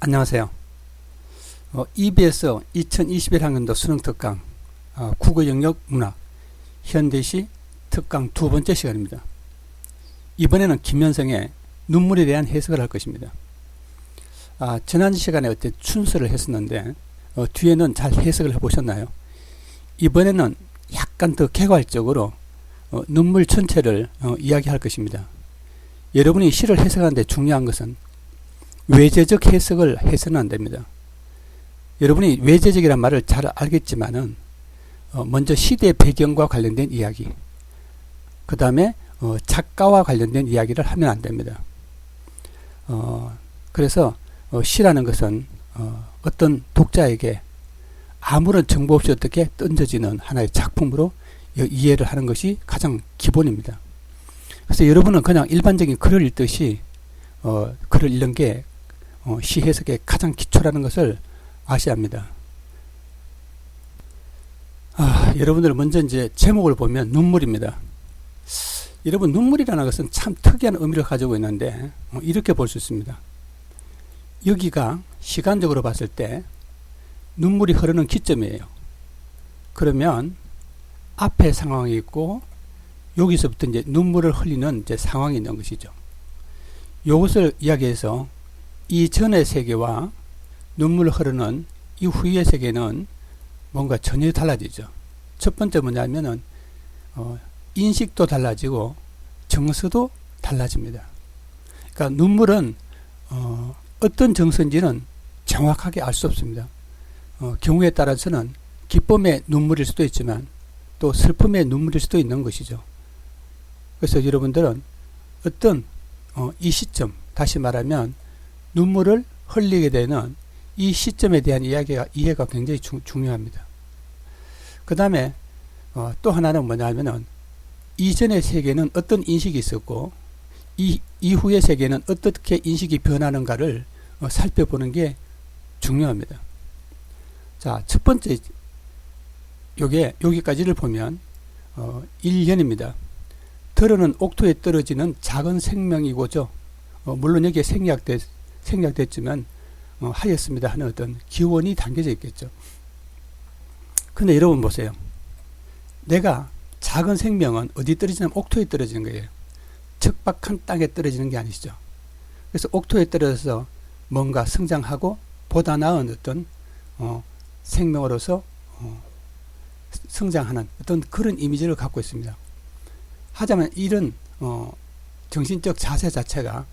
안녕하세요. 어, EBS 2021학년도 수능 특강 어, 국어 영역 문학 현대시 특강 두 번째 시간입니다. 이번에는 김현성의 눈물에 대한 해석을 할 것입니다. 아, 지난 시간에 어때 순서를 했었는데 어, 뒤에는 잘 해석을 해보셨나요? 이번에는 약간 더 개괄적으로 어, 눈물 전체를 어, 이야기할 것입니다. 여러분이 시를 해석하는데 중요한 것은 외재적 해석을 해서는 안 됩니다. 여러분이 외재적이란 말을 잘 알겠지만은 어, 먼저 시대 배경과 관련된 이야기, 그 다음에 어, 작가와 관련된 이야기를 하면 안 됩니다. 어, 그래서 어, 시라는 것은 어, 어떤 독자에게 아무런 정보 없이 어떻게 던져지는 하나의 작품으로 이해를 하는 것이 가장 기본입니다. 그래서 여러분은 그냥 일반적인 글을 읽듯이 어, 글을 읽는 게 어, 시 해석의 가장 기초라는 것을 아셔야 합니다. 아, 여러분들 먼저 이제 제목을 보면 눈물입니다. 여러분 눈물이라는 것은 참 특이한 의미를 가지고 있는데 어, 이렇게 볼 수 있습니다. 여기가 시간적으로 봤을 때 눈물이 흐르는 기점이에요. 그러면 앞에 상황이 있고 여기서부터 이제 눈물을 흘리는 이제 상황이 있는 것이죠. 이것을 이야기해서 이전의 세계와 눈물 흐르는 이후의 세계는 뭔가 전혀 달라지죠. 첫 번째 뭐냐면은 어, 인식도 달라지고 정서도 달라집니다. 그러니까 눈물은 어, 어떤 정서인지는 정확하게 알 수 없습니다. 어, 경우에 따라서는 기쁨의 눈물일 수도 있지만 또 슬픔의 눈물일 수도 있는 것이죠. 그래서 여러분들은 어떤 어, 이 시점 다시 말하면 눈물을 흘리게 되는 이 시점에 대한 이야기가 이해가 굉장히 주, 중요합니다. 그 다음에 어, 또 하나는 뭐냐면은 이전의 세계는 어떤 인식이 있었고 이 이후의 세계는 어떻게 인식이 변하는가를 어, 살펴보는 게 중요합니다. 자, 첫 번째 요게 여기까지를 보면 어, 1년입니다. 들어는 옥토에 떨어지는 작은 생명이고죠. 어, 물론 여기에 생략됐, 생략됐지만 어, 하였습니다 하는 어떤 기원이 담겨져 있겠죠. 근데 여러분 보세요. 내가 작은 생명은 어디 떨어지냐면 옥토에 떨어지는 거예요. 척박한 땅에 떨어지는 게 아니시죠. 그래서 옥토에 떨어져서 뭔가 성장하고 보다 나은 어떤 어, 생명으로서 어, 성장하는 어떤 그런 이미지를 갖고 있습니다. 하자면 이런 어, 정신적 자세 자체가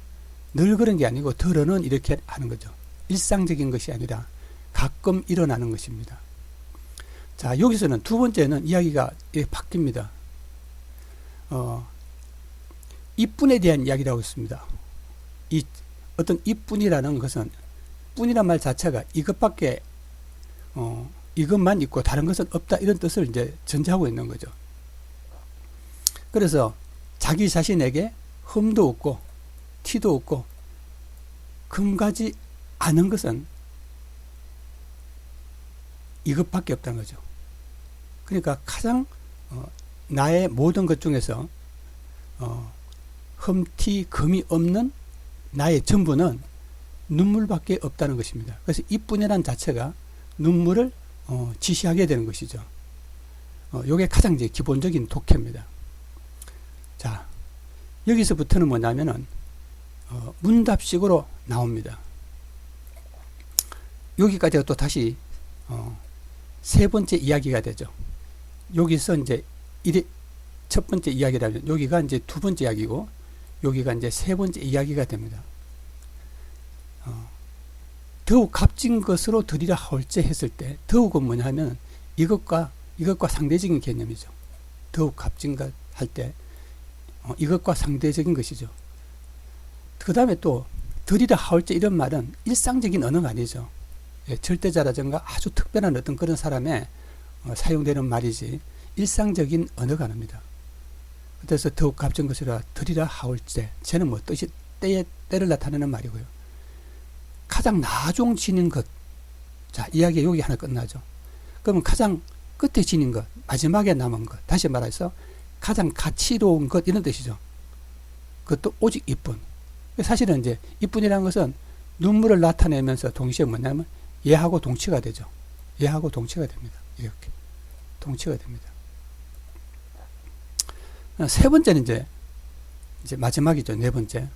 늘 그런 게 아니고 덜어는 이렇게 하는 거죠. 일상적인 것이 아니라 가끔 일어나는 것입니다. 자, 여기서는 두 번째는 이야기가 바뀝니다. 어, 이뿐에 대한 이야기를 하고 있습니다. 이, 어떤 이뿐이라는 것은, 뿐이란 말 자체가 이것밖에, 어, 이것만 있고 다른 것은 없다. 이런 뜻을 이제 전제하고 있는 거죠. 그래서 자기 자신에게 흠도 없고, 티도 없고, 금가지 않은 것은 이것밖에 없다는 거죠. 그러니까 가장 어, 나의 모든 것 중에서 어, 흠티 금이 없는 나의 전부는 눈물밖에 없다는 것입니다. 그래서 이뿐이란 자체가 눈물을 어, 지시하게 되는 것이죠. 어, 요게 가장 이제 기본적인 독해입니다. 자, 여기서부터는 뭐냐면은 어, 문답식으로 나옵니다. 여기까지가 또 다시 어, 세 번째 이야기가 되죠. 여기서 이제 이래 첫 번째 이야기라면 여기가 이제 두 번째 이야기고 여기가 이제 세 번째 이야기가 됩니다. 어, 더욱 값진 것으로 드리라 할지 했을 때 더욱은 뭐냐면 이것과 이것과 상대적인 개념이죠. 더욱 값진 것 할때 어, 이것과 상대적인 것이죠. 그 다음에 또 드리라 하올지 이런 말은 일상적인 언어가 아니죠. 예, 절대자라든가 아주 특별한 어떤 그런 사람의 어, 사용되는 말이지 일상적인 언어가 아닙니다. 그래서 더욱 값진 것이라 드리라 하올지 쟤는 뭐 뜻이 때에 때를 나타내는 말이고요. 가장 나중 지닌 것. 자, 이야기 여기 하나 끝나죠. 그러면 가장 끝에 지닌 것, 마지막에 남은 것. 다시 말해서 가장 가치로운 것 이런 뜻이죠. 그것도 오직 이뿐. 사실은 이제 이뿐이라는 것은 눈물을 나타내면서 동시에 뭐냐면 얘하고 동치가 되죠. 얘하고 동치가 됩니다. 이렇게 동치가 됩니다. 어, 세 번째는 이제 이제 마지막이죠. 네 번째.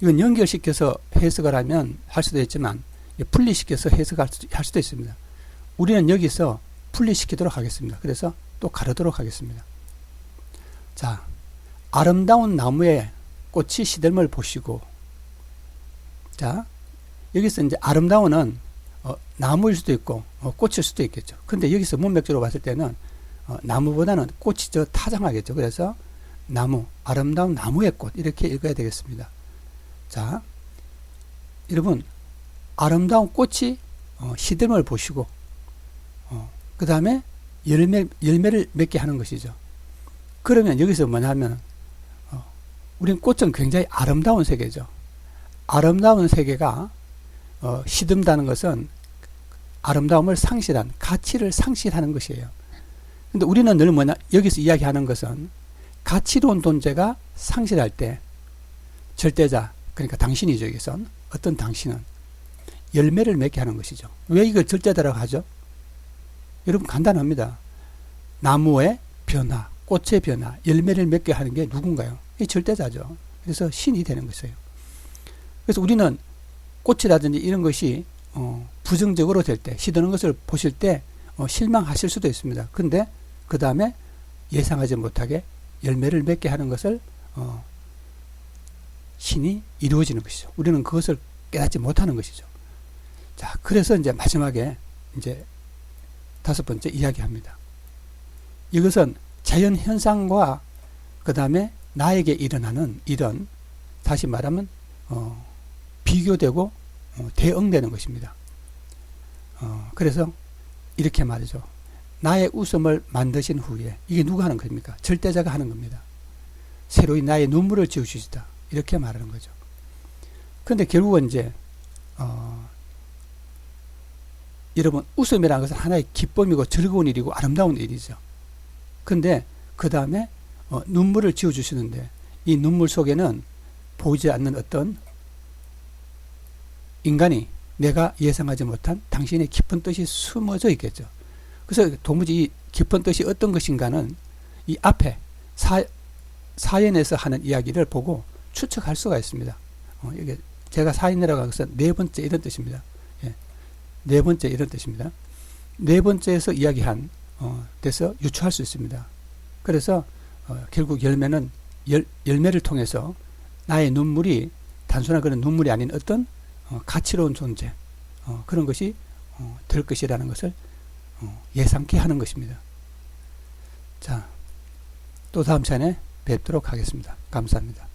이건 연결시켜서 해석을 하면 할 수도 있지만 분리시켜서 해석할 수- 할 수도 있습니다. 우리는 여기서 분리시키도록 하겠습니다. 그래서 또 가르도록 하겠습니다. 자, 아름다운 나무에 꽃이 시들m을 보시고, 자, 여기서 이제 아름다운은 어, 나무일 수도 있고 어, 꽃일 수도 있겠죠. 근데 여기서 문맥적으로 봤을 때는 어, 나무보다는 꽃이 더 타장하겠죠. 그래서 나무, 아름다운 나무의 꽃 이렇게 읽어야 되겠습니다. 자, 여러분 아름다운 꽃이 어, 시듬을 보시고 어, 그 다음에 열매, 열매를 맺게 하는 것이죠. 그러면 여기서 뭐냐면 어, 우린 꽃은 굉장히 아름다운 세계죠. 아름다운 세계가 어, 시든다는 것은 아름다움을 상실한 가치를 상실하는 것이에요. 근데 우리는 늘 뭐냐 여기서 이야기하는 것은 가치로운 존재가 상실할 때 절대자 그러니까 당신이죠 여기선 어떤 당신은 열매를 맺게 하는 것이죠. 왜 이걸 절대자라고 하죠? 여러분 간단합니다. 나무의 변화, 꽃의 변화, 열매를 맺게 하는 게 누군가요? 이 절대자죠. 그래서 신이 되는 것이에요. 그래서 우리는 꽃이라든지 이런 것이 어, 부정적으로 될 때, 시드는 것을 보실 때 어, 실망하실 수도 있습니다. 근데 그 다음에 예상하지 못하게 열매를 맺게 하는 것을 어, 신이 이루어지는 것이죠. 우리는 그것을 깨닫지 못하는 것이죠. 자, 그래서 이제 마지막에 이제 다섯 번째 이야기합니다. 이것은 자연 현상과 그 다음에 나에게 일어나는 이런 다시 말하면 어, 비교되고 어, 대응되는 것입니다. 어, 그래서 이렇게 말이죠. 나의 웃음을 만드신 후에 이게 누가 하는 겁니까? 절대자가 하는 겁니다. 새로이 나의 눈물을 지우시다 이렇게 말하는 거죠. 그런데 결국은 이제 어, 여러분 웃음이라는 것은 하나의 기쁨이고 즐거운 일이고 아름다운 일이죠. 근데 그 다음에 어, 눈물을 지워주시는데 이 눈물 속에는 보이지 않는 어떤 인간이 내가 예상하지 못한 당신의 깊은 뜻이 숨어져 있겠죠. 그래서 도무지 이 깊은 뜻이 어떤 것인가는 이 앞에 사, 사연에서 하는 이야기를 보고 추측할 수가 있습니다. 어, 이게 제가 사연이라고 한 것은 네 번째 이런 뜻입니다. 예. 네 번째 이런 뜻입니다. 네 번째에서 이야기한 어, 데서 유추할 수 있습니다. 그래서 어, 결국 열매는 열, 열매를 통해서 나의 눈물이 단순한 그런 눈물이 아닌 어떤 어, 가치로운 존재 어, 그런 것이 어, 될 것이라는 것을 어, 예상케 하는 것입니다. 자, 또 다음 시간에 뵙도록 하겠습니다. 감사합니다.